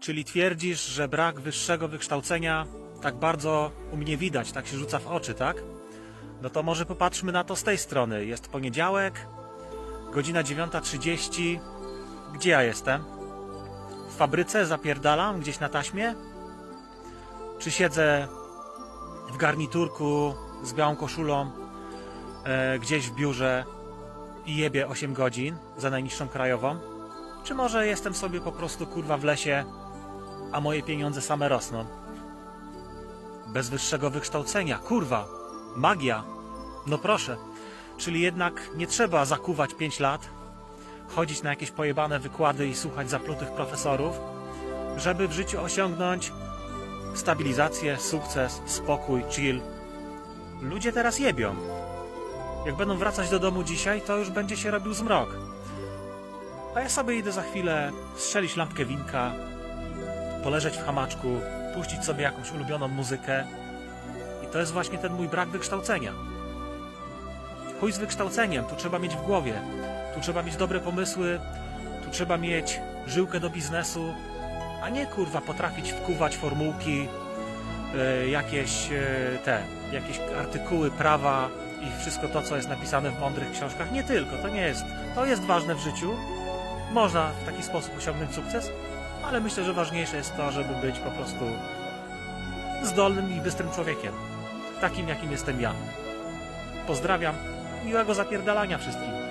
Czyli twierdzisz, że brak wyższego wykształcenia tak bardzo u mnie widać, tak się rzuca w oczy, tak? No to może popatrzmy na to z tej strony. Jest poniedziałek, godzina 9.30. Gdzie ja jestem? W fabryce zapierdalam gdzieś na taśmie? Czy siedzę w garniturku z białą koszulą e, gdzieś w biurze i jebie 8 godzin za najniższą krajową? Czy może jestem sobie po prostu kurwa w lesie, a moje pieniądze same rosną? Bez wyższego wykształcenia, kurwa, magia. No proszę, czyli jednak nie trzeba zakuwać 5 lat, chodzić na jakieś pojebane wykłady i słuchać zaplutych profesorów, żeby w życiu osiągnąć stabilizację, sukces, spokój, chill. Ludzie teraz jebią. Jak będą wracać do domu dzisiaj, to już będzie się robił zmrok. A ja sobie idę za chwilę strzelić lampkę winka, poleżeć w hamaczku, puścić sobie jakąś ulubioną muzykę. I to jest właśnie ten mój brak wykształcenia. Chuj z wykształceniem, tu trzeba mieć w głowie, tu trzeba mieć dobre pomysły, tu trzeba mieć żyłkę do biznesu, a nie kurwa potrafić wkuwać formułki, e, jakieś e, te, jakieś artykuły prawa i wszystko to, co jest napisane w mądrych książkach. Nie tylko, to nie jest, to jest ważne w życiu. Można w taki sposób osiągnąć sukces, ale myślę, że ważniejsze jest to, żeby być po prostu zdolnym i bystrym człowiekiem. Takim, jakim jestem ja. Pozdrawiam. Miłego zapierdalania wszystkim.